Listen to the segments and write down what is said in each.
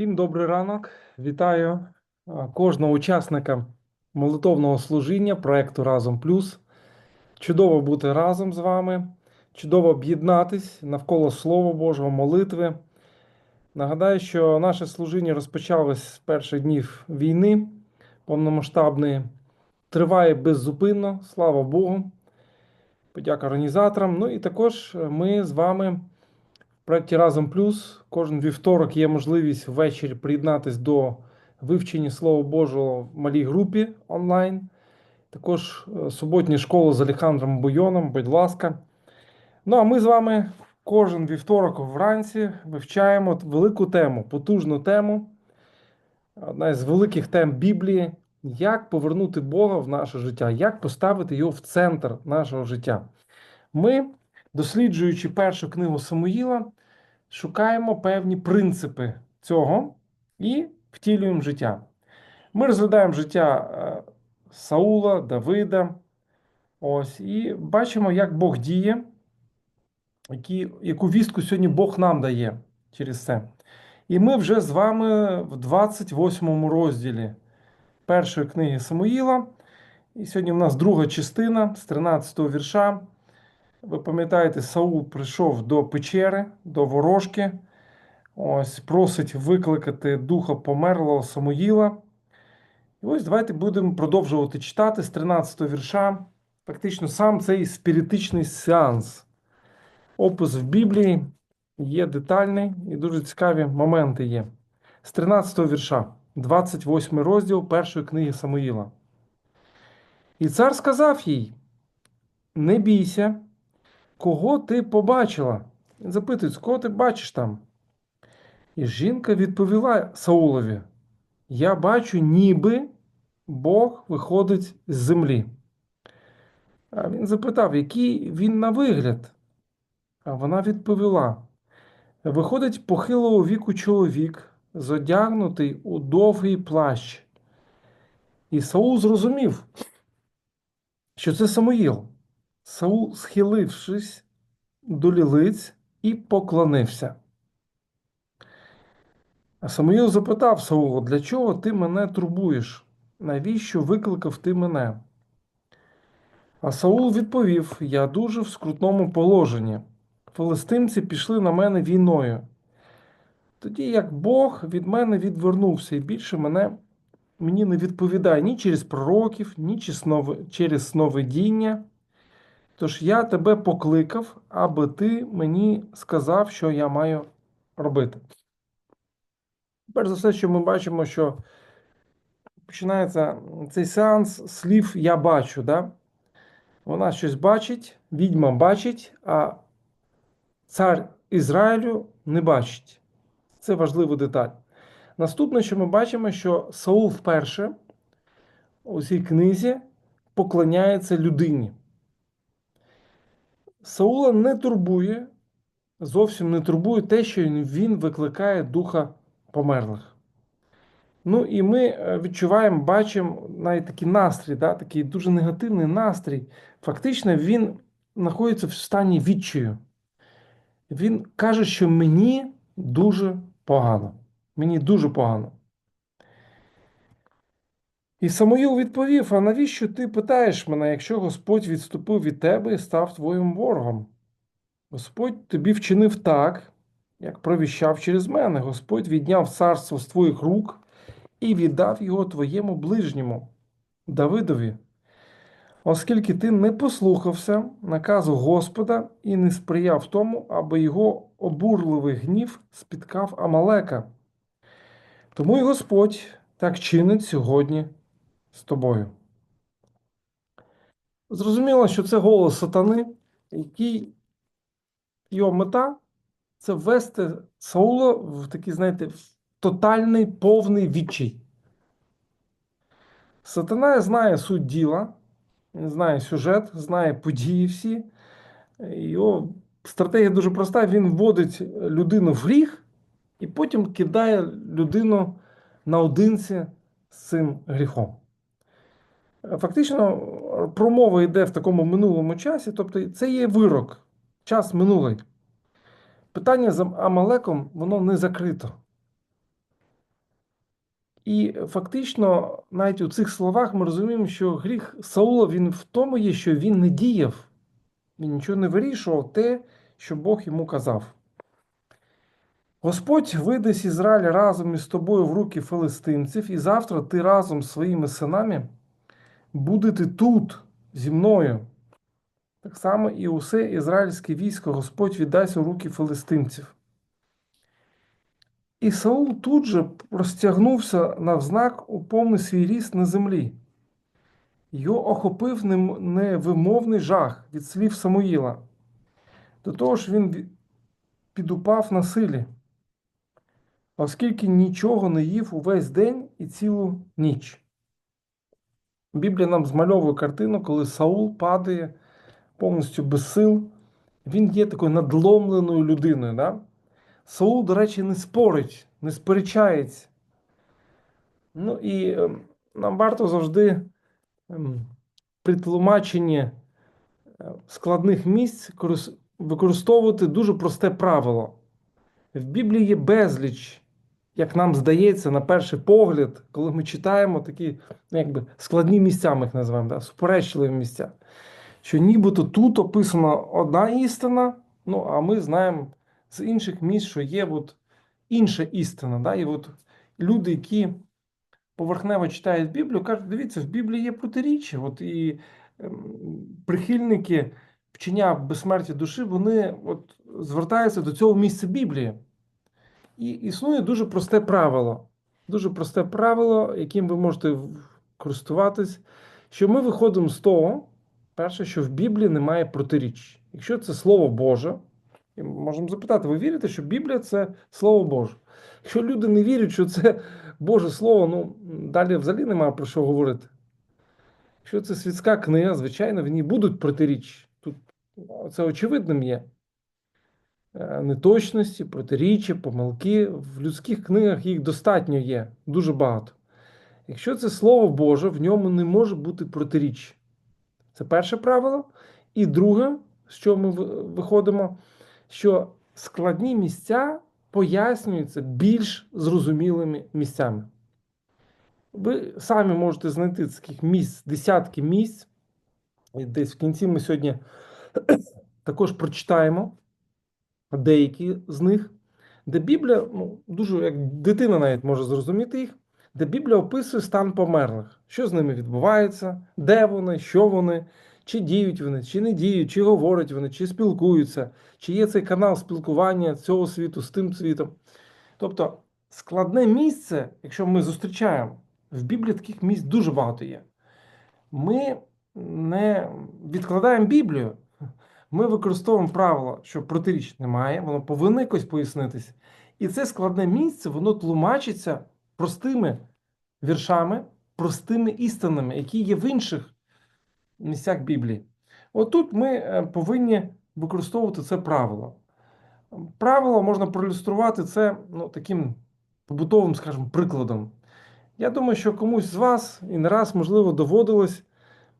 Всім добрий ранок. Вітаю кожного учасника молитовного служіння проекту Разом Плюс. Чудово бути разом з вами, чудово об'єднатись навколо Слова Божого, молитви. Нагадаю, що наше служіння розпочалось з перших днів війни повномасштабної. Триває беззупинно, слава Богу. Подяка організаторам. Ну і також ми з вами проєкті Разом Плюс кожен вівторок є можливість ввечері приєднатись до вивчення Слова Божого в малій групі онлайн. Також е, суботня школа з Олександром Буйоном, будь ласка. Ну а ми з вами кожен вівторок вранці вивчаємо велику тему, потужну тему. Одна з великих тем Біблії. Як повернути Бога в наше життя, як поставити його в центр нашого життя. Ми, досліджуючи першу книгу Самуїла, шукаємо певні принципи цього і втілюємо життя. Ми розглядаємо життя е, Саула, Давида. Ось, і бачимо, як Бог діє, які, яку вістку сьогодні Бог нам дає через це. І ми вже з вами в 28 розділі першої книги Самуїла. І сьогодні в нас друга частина з 13 вірша. Ви пам'ятаєте, Саул прийшов до печери, до ворожки. Ось просить викликати духа померлого Самуїла. І ось давайте будемо продовжувати читати з 13 вірша. Фактично, сам цей спіритичний сеанс. Опис в Біблії є детальний і дуже цікаві моменти є. З 13 вірша, 28 розділ першої книги Самуїла. І цар сказав їй: Не бійся, кого ти побачила? Він запитують, кого ти бачиш там? І жінка відповіла Саулові: Я бачу, ніби Бог виходить з землі. А він запитав, який він на вигляд? А вона відповіла: Виходить похилого віку чоловік, зодягнутий у довгий плащ. І Саул зрозумів, що це Самуїл. Саул, схилившись до лілиць і поклонився. А Самуїл запитав Саула, для чого ти мене турбуєш? Навіщо викликав ти мене? А Саул відповів: Я дуже в скрутному положенні. Филистимці пішли на мене війною. Тоді як Бог від мене відвернувся і більше мене мені не відповідає ні через пророків, ні через сновидіння. Тож я тебе покликав, аби ти мені сказав, що я маю робити. Перш за все, що ми бачимо, що починається цей сеанс слів я бачу. Да? Вона щось бачить, відьма бачить, а цар Ізраїлю не бачить. Це важлива деталь. Наступне, що ми бачимо, що Саул вперше у цій книзі поклоняється людині. Саула не турбує, зовсім не турбує те, що він викликає духа померлих. Ну і ми е, відчуваємо, бачимо навіть такий настрій, да, такий дуже негативний настрій. Фактично, він знаходиться в стані відчаю. Він каже, що мені дуже погано. Мені дуже погано. І Самуїл відповів: А навіщо ти питаєш мене, якщо Господь відступив від тебе і став твоїм ворогом? Господь тобі вчинив так, як провіщав через мене. Господь відняв царство з твоїх рук і віддав його твоєму ближньому, Давидові. Оскільки ти не послухався наказу Господа і не сприяв тому, аби його обурливий гнів спіткав Амалека. Тому й Господь так чинить сьогодні з тобою. Зрозуміло, що це голос сатани, який його мета це ввести Саула в такий, знаєте, в тотальний повний відчай. Сатана знає суть діла, він знає сюжет, знає події всі. Його стратегія дуже проста: він вводить людину в гріх і потім кидає людину наодинці з цим гріхом. Фактично, промова йде в такому минулому часі, тобто це є вирок, час минулий. Питання з Амалеком, воно не закрито. І фактично, навіть у цих словах ми розуміємо, що гріх Саула він в тому є, що він не діяв, він нічого не вирішував те, що Бог йому казав. Господь видасть Ізраїль разом із тобою в руки филистимців, і завтра ти разом з своїми синами будете тут зі мною. Так само і усе ізраїльське військо Господь віддасть у руки филистимців. І Саул тут же розтягнувся навзнак у повний свій ріст на землі. Його охопив невимовний жах від слів Самуїла. До того ж, він підупав на силі, оскільки нічого не їв увесь день і цілу ніч. Біблія нам змальовує картину, коли Саул падає повністю без сил. Він є такою надломленою людиною. Да? Саул, до речі, не спорить, не сперечається. Ну і е, нам варто завжди е, при тлумаченні е, складних місць використовувати дуже просте правило. В Біблії є безліч, як нам здається, на перший погляд, коли ми читаємо такі ну, якби, складні місця, ми їх називаємо, да? суперечливі місця. Що нібито тут описана одна істина, ну а ми знаємо з інших місць, що є от інша істина. Да? І от люди, які поверхнево читають Біблію, кажуть, дивіться, в Біблії є протиріччя. От і ем, прихильники вчення безсмерті душі, вони от звертаються до цього місця Біблії. І існує дуже просте правило. Дуже просте правило, яким ви можете користуватись, що ми виходимо з того, перше, що в Біблії немає протиріч. Якщо це Слово Боже, і можемо запитати, ви вірите, що Біблія це Слово Боже? Якщо люди не вірять, що це Боже Слово, ну далі взагалі немає про що говорити. Якщо це світська книга, звичайно, в ній будуть протиріч. Тут це очевидним є. Е, неточності, протиріччя, помилки. В людських книгах їх достатньо є, дуже багато. Якщо це Слово Боже, в ньому не може бути протиріч. Це перше правило. І друге, з чого ми виходимо, що складні місця пояснюються більш зрозумілими місцями. Ви самі можете знайти таких місць, десятки місць. І десь в кінці ми сьогодні також прочитаємо деякі з них, де Біблія, ну, дуже як дитина навіть може зрозуміти їх, де Біблія описує стан померлих, що з ними відбувається, де вони, що вони, чи діють вони, чи не діють, чи говорять вони, чи спілкуються, чи є цей канал спілкування цього світу з тим світом. Тобто складне місце, якщо ми зустрічаємо, в Біблії таких місць дуже багато є. Ми не відкладаємо Біблію. Ми використовуємо правило, що протиріч немає, воно повинно якось пояснитися. І це складне місце, воно тлумачиться простими віршами, простими істинами, які є в інших місцях Біблії. Отут ми е, повинні використовувати це правило. Правило можна проілюструвати це ну, таким побутовим, скажімо, прикладом. Я думаю, що комусь з вас і не раз, можливо, доводилось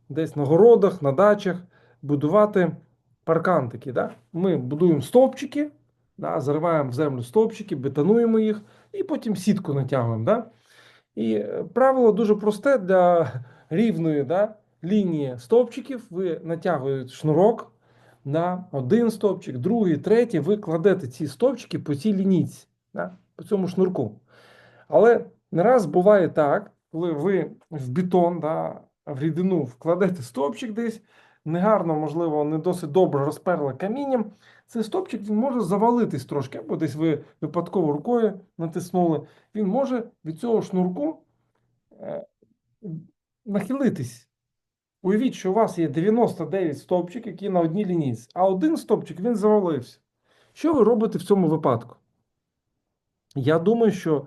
десь на городах, на дачах будувати паркан такий. Да? Ми будуємо стовпчики, да, зариваємо в землю стовпчики, бетонуємо їх і потім сітку натягуємо. Да? І е, правило дуже просте для рівної да, лінії стовпчиків. Ви натягуєте шнурок на один стовпчик, другий, третій. Ви кладете ці стовпчики по цій лінійці, да, по цьому шнурку. Але не раз буває так, коли ви в бетон, да, в рідину вкладете стовпчик десь негарно, можливо, не досить добре розперли камінням, цей стопчик він може завалитись трошки, або десь ви випадково рукою натиснули. Він може від цього шнурку е, нахилитись. Уявіть, що у вас є 99 стовпчик, які на одній лінійці, а один стовпчик він завалився. Що ви робите в цьому випадку? Я думаю, що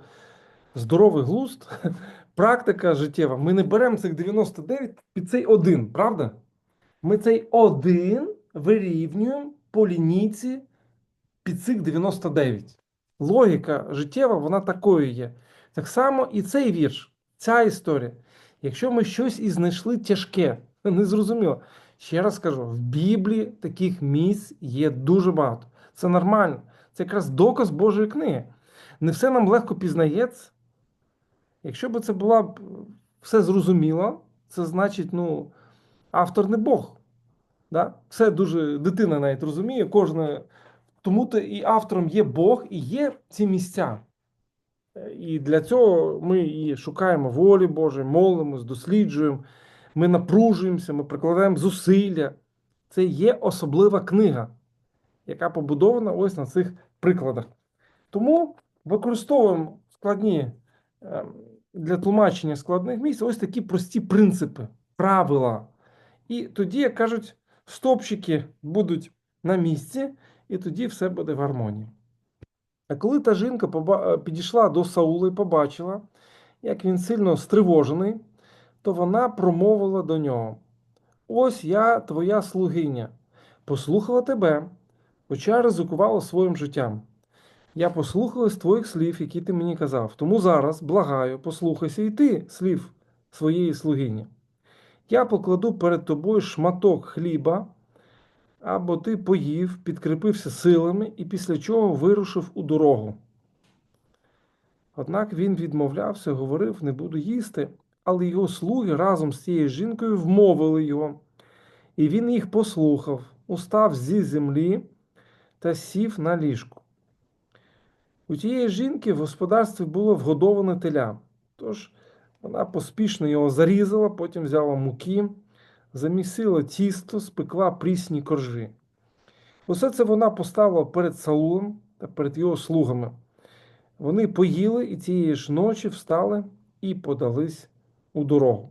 здоровий глузд, практика життєва, ми не беремо цих 99 під цей один, правда? Ми цей один вирівнюємо по лінійці під цих 99. Логіка життєва, вона такою є. Так само і цей вірш, ця історія. Якщо ми щось і знайшли тяжке, незрозуміло. Ще раз кажу: в Біблії таких місць є дуже багато. Це нормально. Це якраз доказ Божої книги. Не все нам легко пізнається. Якщо б це була б все зрозуміло, це значить, ну, автор не Бог. Да? Все дуже дитина навіть розуміє, кожне. Тому то і автором є Бог, і є ці місця. І для цього ми і шукаємо волі Божої, молимось, досліджуємо, ми напружуємося, ми прикладаємо зусилля. Це є особлива книга, яка побудована ось на цих прикладах. Тому використовуємо складні ем, для тлумачення складних місць ось такі прості принципи, правила. І тоді, як кажуть, стопчики будуть на місці, і тоді все буде в гармонії. А коли та жінка е, підійшла до Саула і побачила, як він сильно стривожений, то вона промовила до нього: Ось я, твоя слугиня, послухала тебе, хоча ризикувала своїм життям. Я послухалась твоїх слів, які ти мені казав. Тому зараз, благаю, послухайся і ти слів своєї слугині. Я покладу перед тобою шматок хліба, або ти поїв, підкріпився силами і після чого вирушив у дорогу. Однак він відмовлявся, говорив, не буду їсти, але його слуги разом з цією жінкою вмовили його, і він їх послухав, устав зі землі та сів на ліжку. У тієї жінки в господарстві було вгодоване теля, тож вона поспішно його зарізала, потім взяла муки, замісила тісто, спекла прісні коржі. Усе це вона поставила перед Саулом та перед його слугами. Вони поїли і цієї ж ночі встали і подались у дорогу.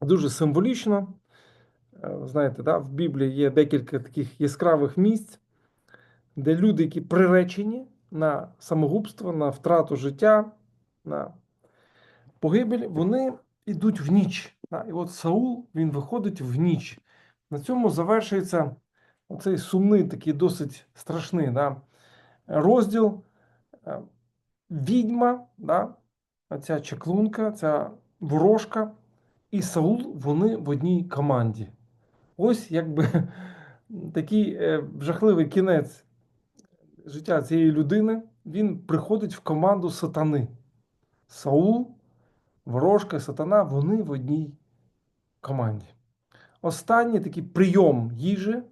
Дуже символічно. Е, Знаєте, да, в Біблії є декілька таких яскравих місць, де люди, які приречені на самогубство, на втрату життя, на погибель, вони йдуть в ніч. І от Саул він виходить в ніч. На цьому завершується оцей сумний, такий досить страшний да? розділ. Е, Відьма, да? ця чаклунка, ця ворожка і Саул вони в одній команді. Ось якби такий е, жахливий кінець життя цієї людини. Він приходить в команду сатани. Саул, ворожка і сатана, вони в одній команді. Останній такий прийом їжі,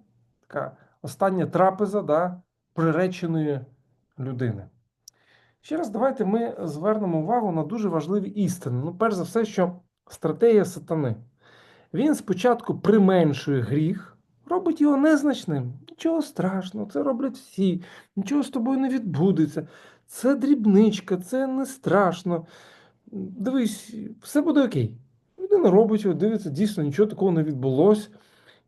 така остання трапеза да, приреченої людини. Ще раз, давайте ми звернемо увагу на дуже важливі істини. Ну, перш за все, що стратегія сатани. Він спочатку применшує гріх, робить його незначним. Нічого страшного, це роблять всі, нічого з тобою не відбудеться. Це дрібничка, це не страшно. Дивись, все буде окей. Людина робить його, дивиться, дійсно нічого такого не відбулося.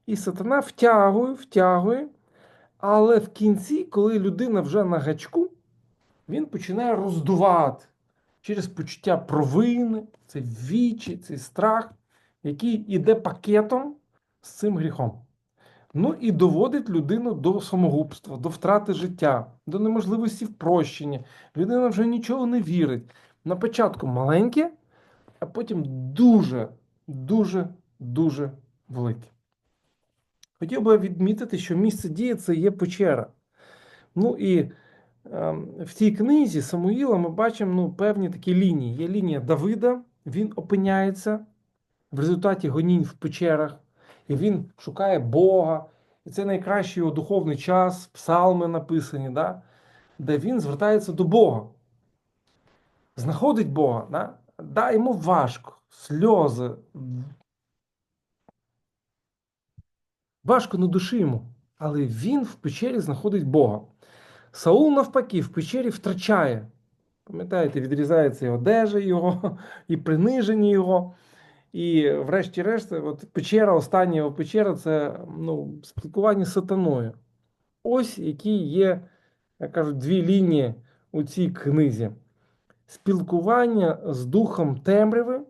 І сатана втягує, втягує. Але в кінці, коли людина вже на гачку, він починає роздувати через почуття провини, цей вічі, цей страх, який іде пакетом з цим гріхом. Ну і доводить людину до самогубства, до втрати життя, до неможливості впрощення. Людина вже нічого не вірить. На початку маленьке, а потім дуже, дуже, дуже велике. Хотів би відмітити, що місце дії це є печера. Ну і ем, в цій книзі Самуїла ми бачимо ну, певні такі лінії. Є лінія Давида, він опиняється в результаті гонінь в печерах, і він шукає Бога. І це найкращий його духовний час, псалми написані, да? де він звертається до Бога. Знаходить Бога, да? да, йому важко, сльози. Важко на душі йому, але він в печері знаходить Бога. Саул, навпаки, в печері втрачає. Пам'ятаєте, відрізається і одежа його, і приниження його. І, врешті-решт, от печера, остання його печера це ну, спілкування з сатаною. Ось які є, як кажуть, дві лінії у цій книзі. Спілкування з духом темряви.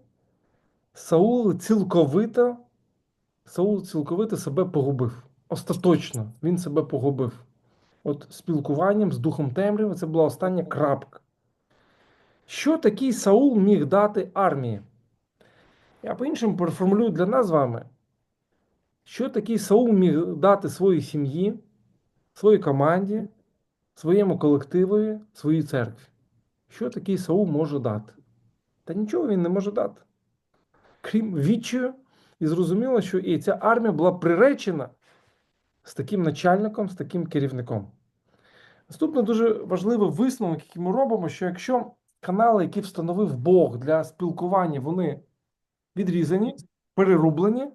Саул цілковито, Саул цілковито себе погубив. Остаточно він себе погубив. От спілкуванням з духом темряви це була остання крапка. Що такий Саул міг дати армії? Я по-іншому переформулюю для нас з вами, що такий Саул міг дати своїй сім'ї, своїй команді, своєму колективу, своїй церкві. Що такий Саул може дати? Та нічого він не може дати. Крім відчаю, і зрозуміло, що і ця армія була приречена з таким начальником, з таким керівником. Наступний дуже важливий висновок, який ми робимо, що якщо канали, які встановив Бог для спілкування, вони відрізані, перерублені,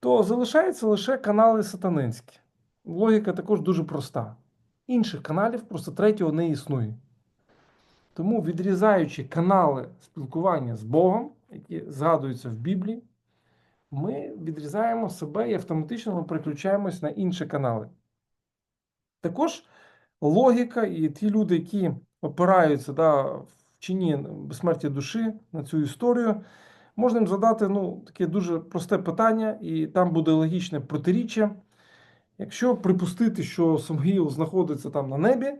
то залишаються лише канали сатанинські. Логіка також дуже проста. Інших каналів просто третього не існує. Тому, відрізаючи канали спілкування з Богом, які згадуються в Біблії, ми відрізаємо себе і автоматично переключаємось на інші канали. Також логіка і ті люди, які опираються да, в чині безсмертя душі на цю історію, можна їм задати ну, таке дуже просте питання, і там буде логічне протиріччя. Якщо припустити, що Самгіл знаходиться там на небі,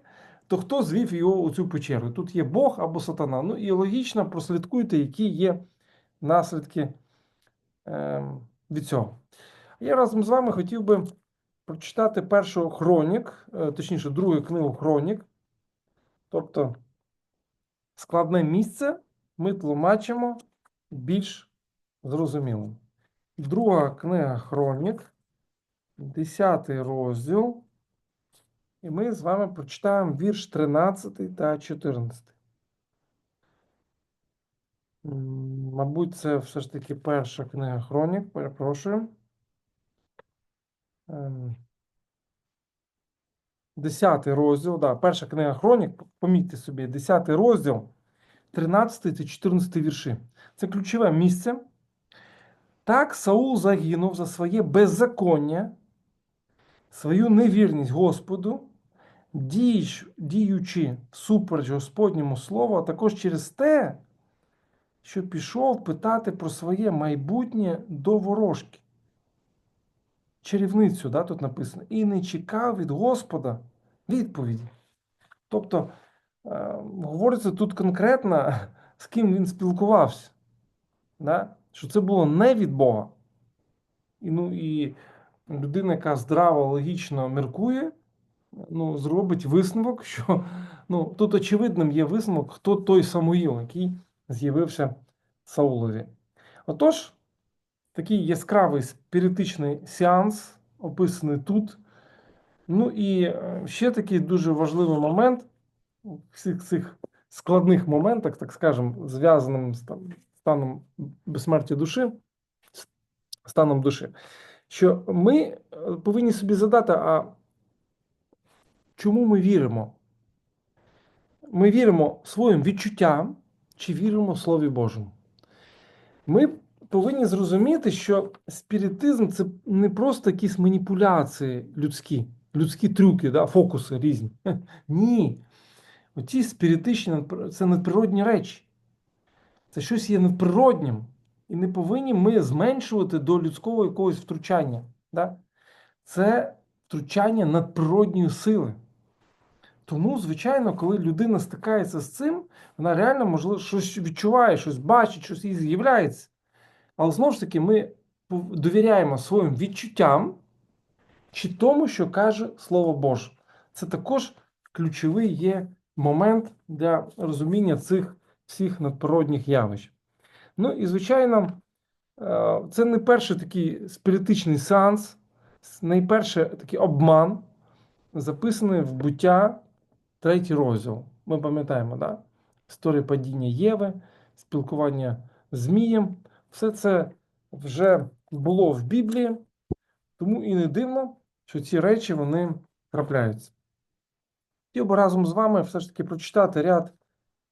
то хто звів його у цю печеру? Тут є Бог або сатана. Ну і логічно прослідкуйте, які є наслідки е, від цього. Я разом з вами хотів би прочитати першу хронік, е, точніше, другу книгу хронік. Тобто складне місце ми тлумачимо більш зрозумілим. Друга книга хронік, 10 розділ. І ми з вами прочитаємо вірш 13 та 14. Мабуть, це все ж таки перша книга хронік, перепрошую. Ем, Десятий розділ, да, перша книга хронік, помітьте собі, 10 розділ, 13 та 14 вірші. Це ключове місце. Так Саул загинув за своє беззаконня, свою невірність Господу, діючи, діючи всупереч Господньому Слову, а також через те, що пішов питати про своє майбутнє до ворожки. Чарівницю, да, тут написано, і не чекав від Господа відповіді. Тобто, е, говориться тут конкретно, з ким він спілкувався. Да? Що це було не від Бога. І, ну, і людина, яка здраво, логічно міркує, ну, зробить висновок, що ну, тут очевидним є висновок, хто той Самуїл, який з'явився Саулові. Отож, такий яскравий спіритичний сеанс, описаний тут. Ну і е, ще такий дуже важливий момент всіх цих складних моментах, так скажемо, зв'язаним з там, станом безсмертя душі, станом душі, що ми е, повинні собі задати, а чому ми віримо? Ми віримо своїм відчуттям чи віримо Слові Божому? Ми повинні зрозуміти, що спіритизм це не просто якісь маніпуляції людські, людські трюки, да, фокуси різні. Ні. Оці спіритичні це надприродні речі. Це щось є надприроднім. І не повинні ми зменшувати до людського якогось втручання. Да? Це втручання надприродньої сили. Тому, звичайно, коли людина стикається з цим, вона реально можливо щось відчуває, щось бачить, щось їй з'являється. Але знову ж таки, ми довіряємо своїм відчуттям чи тому, що каже Слово Боже. Це також ключовий є момент для розуміння цих всіх надприродних явищ. Ну і, звичайно, е, це не перший такий спіритичний сеанс, найперше такий обман, записаний в буття третій розділ. Ми пам'ятаємо, да? історія падіння Єви, спілкування з Змієм. Все це вже було в Біблії, тому і не дивно, що ці речі вони трапляються. Хотів би разом з вами все ж таки прочитати ряд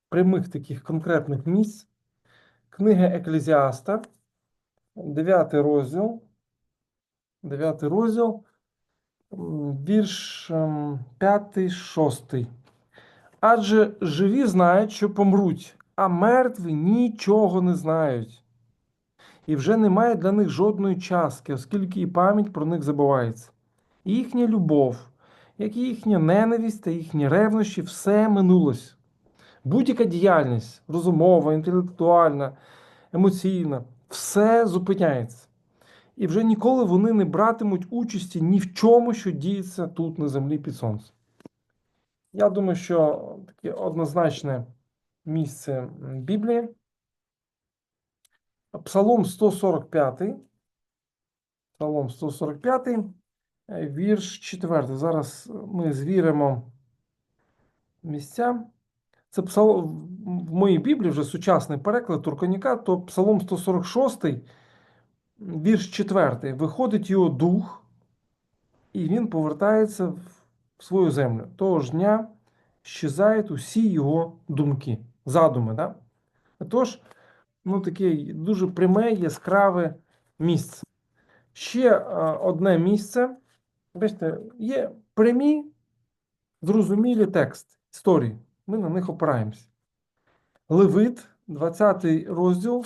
прямих таких конкретних місць. Книга Еклезіаста, 9 розділ. 9 розділ, вірш 5, 6. Адже живі знають, що помруть, а мертві нічого не знають. І вже немає для них жодної частки, оскільки і пам'ять про них забувається. І їхня любов, як і їхня ненависть та їхні ревнощі, все минулось. Будь-яка діяльність розумова, інтелектуальна, емоційна, все зупиняється. І вже ніколи вони не братимуть участі ні в чому, що діється тут на землі під сонцем. Я думаю, що таке однозначне місце Біблії Псалом 145. Псалом 145, е, вірш 4. Зараз ми звіримо місця. Це псалом в моїй Біблії вже сучасний переклад Турконіка, то Псалом 146, вірш 4. Виходить його дух, і він повертається в свою землю. Того ж дня щезають усі його думки, задуми. Да? Тож, ну, таке дуже пряме, яскраве місце. Ще одне місце. Бачите, є прямі, зрозумілі текст історії. Ми на них опираємося. Левит, 20 розділ,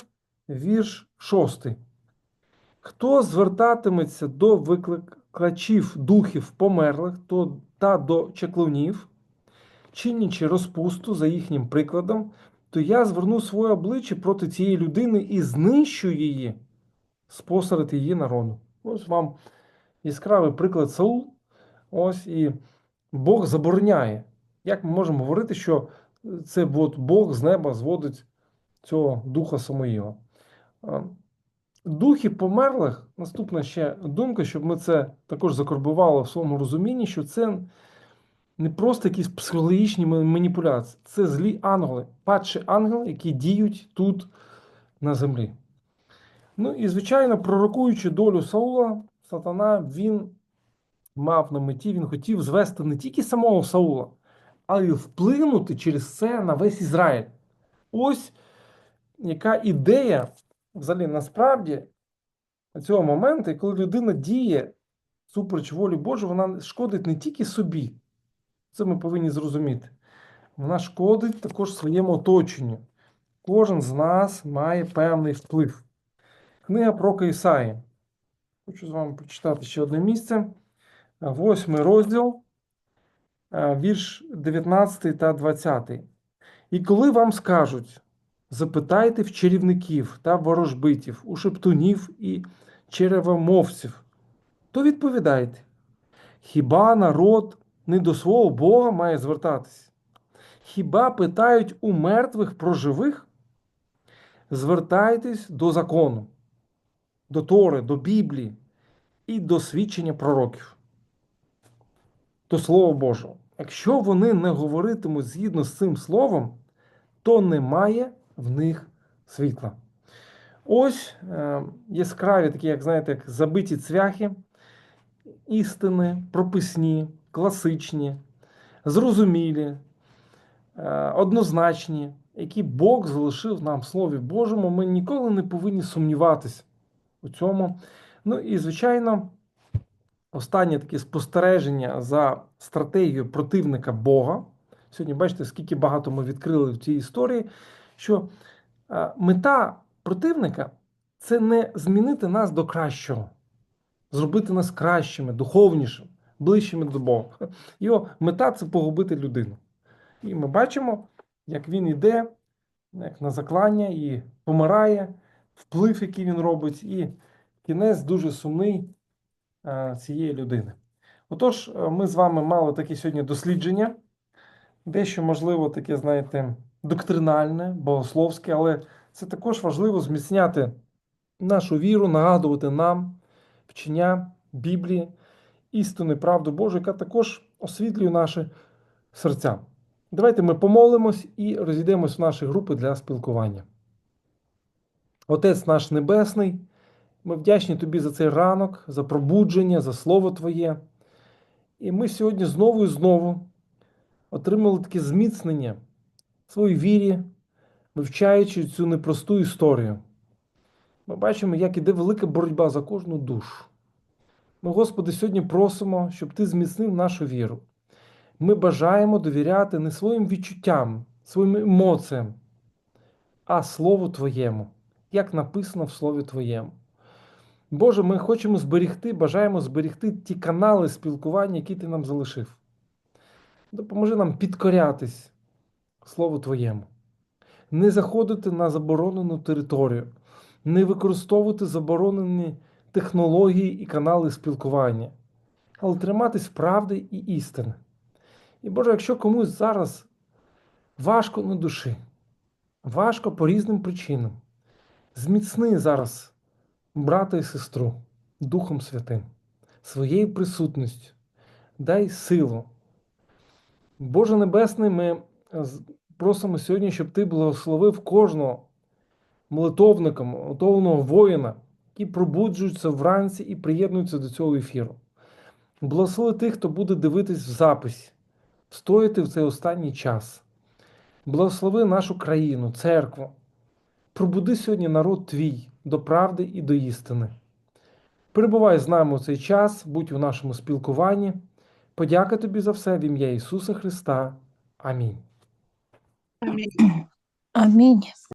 вірш 6. Хто звертатиметься до викликачів духів померлих то, та до чаклунів, чинячи розпусту за їхнім прикладом, то я зверну своє обличчя проти цієї людини і знищу її спосеред її народу. Ось вам яскравий приклад Саул. Ось і Бог забороняє. Як ми можемо говорити, що це от Бог з неба зводить цього духа Самоїла? Духи померлих, наступна ще думка, щоб ми це також закорбували в своєму розумінні, що це не просто якісь психологічні маніпуляції, це злі ангели, падші ангели, які діють тут на землі. Ну і, звичайно, пророкуючи долю Саула, сатана він мав на меті, він хотів звести не тільки самого Саула, але й вплинути через це на весь Ізраїль. Ось яка ідея, взагалі, насправді, цього моменту, коли людина діє супереч волі Божої, вона шкодить не тільки собі. Це ми повинні зрозуміти. Вона шкодить також своєму оточенню. Кожен з нас має певний вплив. Книга про Ісаї. Хочу з вами прочитати ще одне місце. Восьмий розділ, вірш 19 та 20. І коли вам скажуть, запитайте в чарівників та ворожбитів, у шептунів і черевомовців, то відповідайте, хіба народ не до свого Бога має звертатись? Хіба питають у мертвих про живих? Звертайтесь до закону до Тори, до Біблії і до свідчення пророків, до Слова Божого. Якщо вони не говоритимуть згідно з цим словом, то немає в них світла. Ось е, яскраві такі, як знаєте, як забиті цвяхи, істини, прописні, класичні, зрозумілі, е, однозначні, які Бог залишив нам в Слові Божому, ми ніколи не повинні сумніватися у цьому. Ну і, звичайно, останнє таке спостереження за стратегією противника Бога. Сьогодні, бачите, скільки багато ми відкрили в цій історії, що мета противника це не змінити нас до кращого, зробити нас кращими, духовнішими, ближчими до Бога. Його мета це погубити людину. І ми бачимо, як він йде як на заклання і помирає вплив, який він робить, і кінець дуже сумний е, цієї людини. Отож, е, ми з вами мали таке сьогодні дослідження, дещо, можливо, таке, знаєте, доктринальне, богословське, але це також важливо зміцняти нашу віру, нагадувати нам вчення Біблії, істини, правду Божу, яка також освітлює наші серця. Давайте ми помолимось і розійдемось в наші групи для спілкування. Отець наш Небесний, ми вдячні Тобі за цей ранок, за пробудження, за Слово Твоє. І ми сьогодні знову і знову отримали таке зміцнення своїй вірі, вивчаючи цю непросту історію. Ми бачимо, як іде велика боротьба за кожну душу. Ми, Господи, сьогодні просимо, щоб Ти зміцнив нашу віру. Ми бажаємо довіряти не своїм відчуттям, своїм емоціям, а Слову Твоєму як написано в Слові Твоєму. Боже, ми хочемо зберігти, бажаємо зберігти ті канали спілкування, які ти нам залишив. Допоможи нам підкорятись Слову Твоєму, не заходити на заборонену територію, не використовувати заборонені технології і канали спілкування, але триматись правди і істини. І Боже, якщо комусь зараз важко на душі, важко по різним причинам Зміцни зараз брата і сестру Духом Святим, своєю присутністю, дай силу. Боже Небесний, ми просимо сьогодні, щоб Ти благословив кожного молитовника, молитовного воїна, які пробуджуються вранці і приєднуються до цього ефіру. Благослови тих, хто буде дивитись в записі, стояти в цей останній час. Благослови нашу країну, церкву. Пробуди сьогодні народ твій до правди і до істини. Перебувай з нами у цей час, будь у нашому спілкуванні. Подяка тобі за все в ім'я Ісуса Христа. Амінь. Амінь.